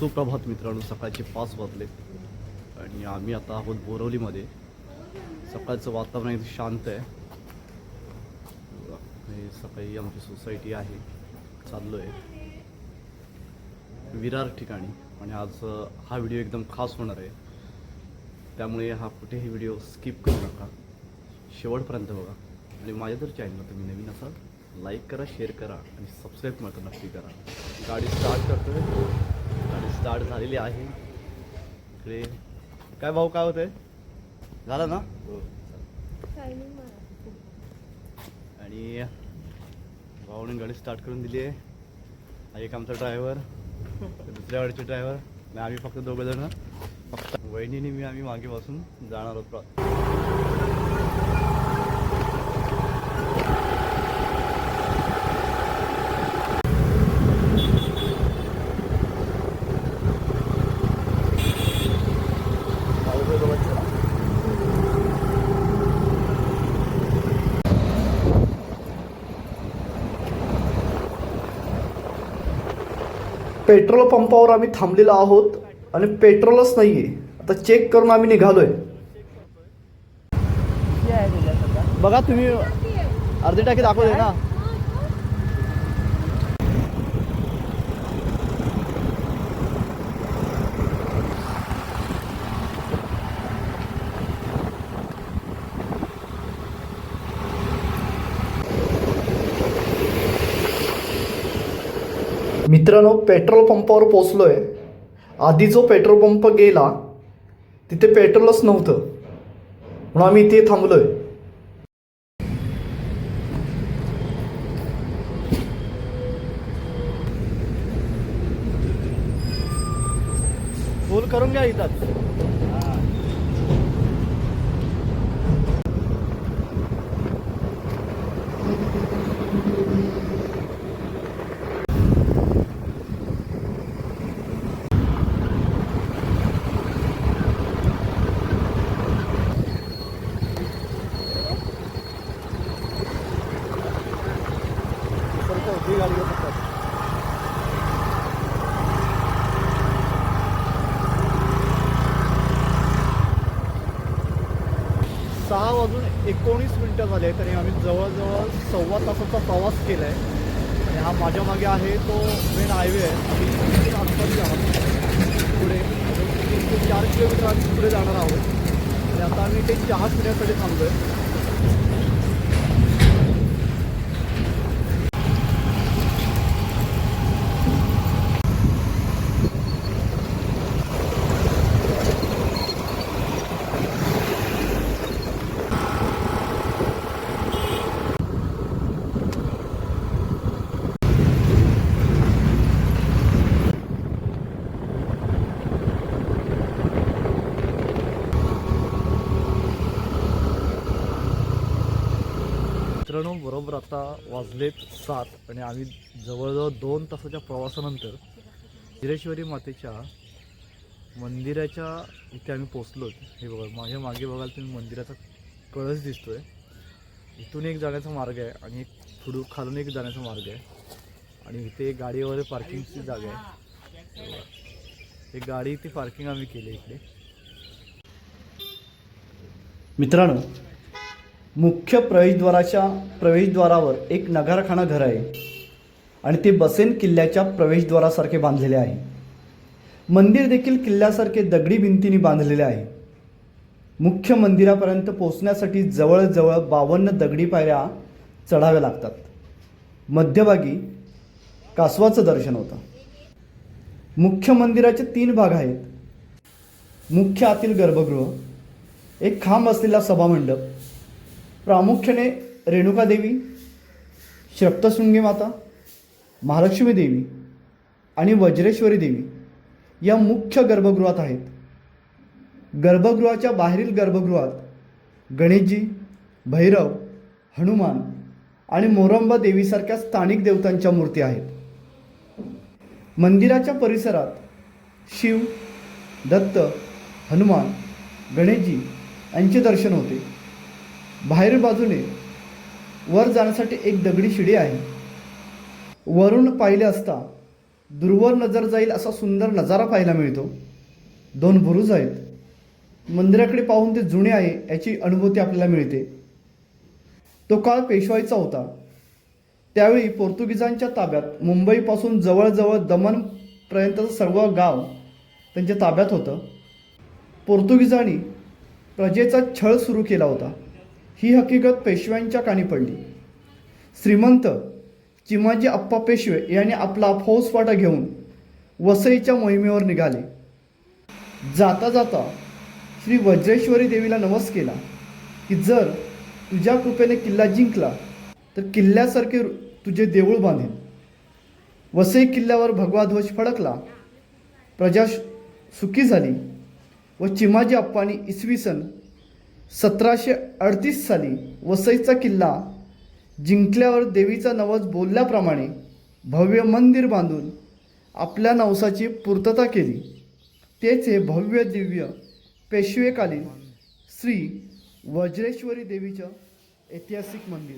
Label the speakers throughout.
Speaker 1: सुप्रभात मित्रांनो सकाळचे पाच वाजले आणि आम्ही आता आहोत बोरवलीमध्ये. सकाळचं वातावरण एकदम शांत आहे. सकाळी आमची सोसायटी आहे चाललो आहे विरार ठिकाणी. आणि आज हा व्हिडिओ एकदम खास होणार आहे. त्यामुळे हा कुठेही व्हिडिओ स्किप करू नका. शेवटपर्यंत बघा. आणि माझ्या जर चॅनलला तुम्ही नवीन असाल लाईक करा शेअर करा आणि सबस्क्राईब मात्र नक्की करा. गाडी स्टार्ट करतोय. स्टार्ट झालेली आहे. इकडे. काय भाऊ काय होतंय? झालं ना? आणि भाऊने गाडी स्टार्ट करून दिली आहे. हा एक आमचा ड्रायव्हर दुसऱ्या गाडीचे ड्रायव्हर आणि आम्ही फक्त दोघं जण. फक्त वहिनीने मी आम्ही मागे बसून जाणार आहोत.
Speaker 2: पेट्रोल पंपावर आम्ही थांबलेलो आहोत आणि पेट्रोलच नाहीये. आता चेक करून आम्ही निघालोय.
Speaker 1: बघा तुम्ही अर्धी टाकी दाखवते ना.
Speaker 2: मित्रांनो पेट्रोल पंपावर पोचलोय आधी जो पेट्रोल पंप गेला तिथे पेट्रोलच नव्हतं. म्हणून आम्ही इथे थांबलोय.
Speaker 1: फुल करून घ्या इथं वाजून एकोणीस मिनटं झाले तरी आम्ही जवळजवळ सव्वा तासाचा प्रवास केला आहे आणि हा माझ्या मागे आहे तो मेन हायवे आहे. आम्ही आसपास आहोत. पुढे तीन ते चार किलोमीटर आम्ही पुढे जाणार आहोत. आणि आता आम्ही ते चहा पिण्यासाठी थांबलो आहे मित्रांनो बरोबर आता वाजलेत सात आणि आम्ही जवळजवळ दोन तासाच्या प्रवासानंतर हिरेश्वरी मातेच्या मंदिराच्या इथे आम्ही पोचलो हे बघा माझ्या मागे बघाल तुम्ही मंदिराचा कळस दिसतोय. इथून एक जाण्याचा मार्ग आहे आणि एक पुढं खालून एक जाण्याचा मार्ग आहे. आणि इथे एक गाडी वगैरे पार्किंगची जागा आहे. एक गाडी इथे पार्किंग आम्ही केली इकडे.
Speaker 2: मित्रांनो मुख्य प्रवेशद्वाराच्या प्रवेशद्वारावर एक नगारखाना घर आहे आणि ते बसेन किल्ल्याच्या प्रवेशद्वारासारखे बांधलेले आहे. मंदिर देखील किल्ल्यासारखे दगडी भिंतीने बांधलेले आहे. मुख्य मंदिरापर्यंत पोचण्यासाठी जवळजवळ बावन्न दगडी पायऱ्या चढाव्या लागतात. मध्यभागी कासवाचं दर्शन होतं. मुख्य मंदिराचे तीन भाग आहेत. मुख्य आतील गर्भगृह एक खांब असलेला सभामंडप प्रामुख्याने रेणुका देवी सप्तशृंगी माता महालक्ष्मी देवी आणि वज्रेश्वरी देवी या मुख्य गर्भगृहात आहेत. गर्भगृहाच्या बाहेरील गर्भगृहात गणेशजी भैरव हनुमान आणि मोरंबा देवीसारख्या स्थानिक देवतांच्या मूर्ती आहेत. मंदिराच्या परिसरात शिव दत्त हनुमान गणेशजी यांचे दर्शन होते. बाहेर बाजूने वर जाण्यासाठी एक दगडी शिडी आहे. वरून पाहिले असता दूरवर नजर जाईल असा सुंदर नजारा पाहायला मिळतो. दोन बुरुज आहेत. मंदिराकडे पाहून ते जुने आहे याची अनुभूती आपल्याला मिळते. तो काळ पेशवाईचा होता. त्यावेळी पोर्तुगीजांच्या ताब्यात मुंबईपासून जवळजवळ दमणपर्यंतचं सर्व गाव त्यांच्या ताब्यात होतं. पोर्तुगीजांनी प्रजेचा छळ सुरू केला होता. ही हकीकत पेशव्यांच्या कानी पडली. श्रीमंत चिमाजी अप्पा पेशवे यांनी आपला फौजफाटा घेऊन वसईच्या मोहिमेवर निघाले. जाता जाता श्री वज्रेश्वरी देवीला नवस केला की जर तुझ्या कृपेने किल्ला जिंकला तर किल्ल्यासारखे रु- तुझे देऊळ बांधेन. वसई किल्ल्यावर भगवा ध्वज फडकला. प्रजा सुखी झाली व चिमाजी अप्पांनी इसवी सन सतराशे अडतीस साली वसईचा किल्ला जिंकल्यावर देवीचा नवस बोलल्याप्रमाणे भव्य मंदिर बांधून आपल्या नवसाची पूर्तता केली. तेच हे भव्य दिव्य पेशवेकालीन श्री वज्रेश्वरी देवीचं ऐतिहासिक मंदिर.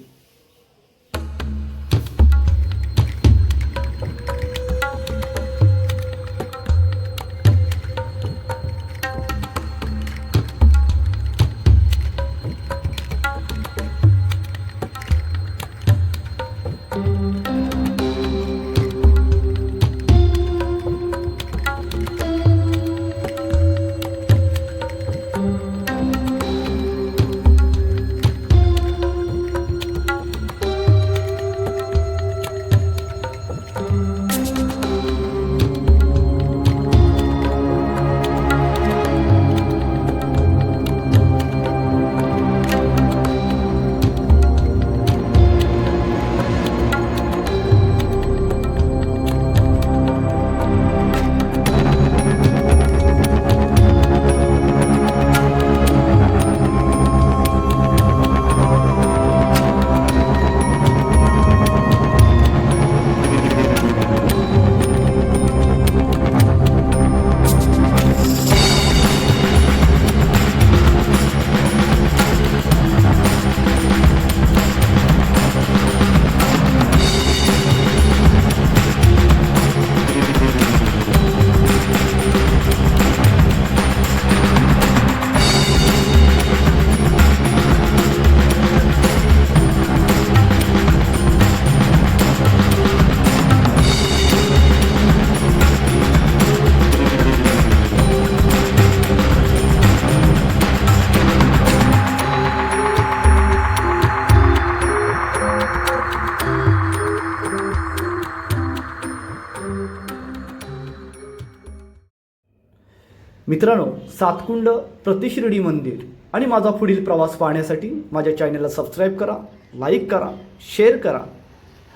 Speaker 2: मित्रांनो सातकुंड प्रतिशिर्डी मंदिर आणि माझा पुढील प्रवास पाहण्यासाठी माझ्या चॅनलला सबस्क्राईब करा लाईक करा शेअर करा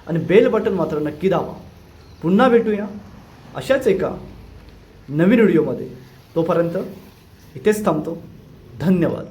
Speaker 2: आणि बेल बटन मात्र नक्की दाबा. पुन्हा भेटूया अशाच एका नवीन व्हिडिओमध्ये तोपर्यंत इथेच थांबतो. धन्यवाद.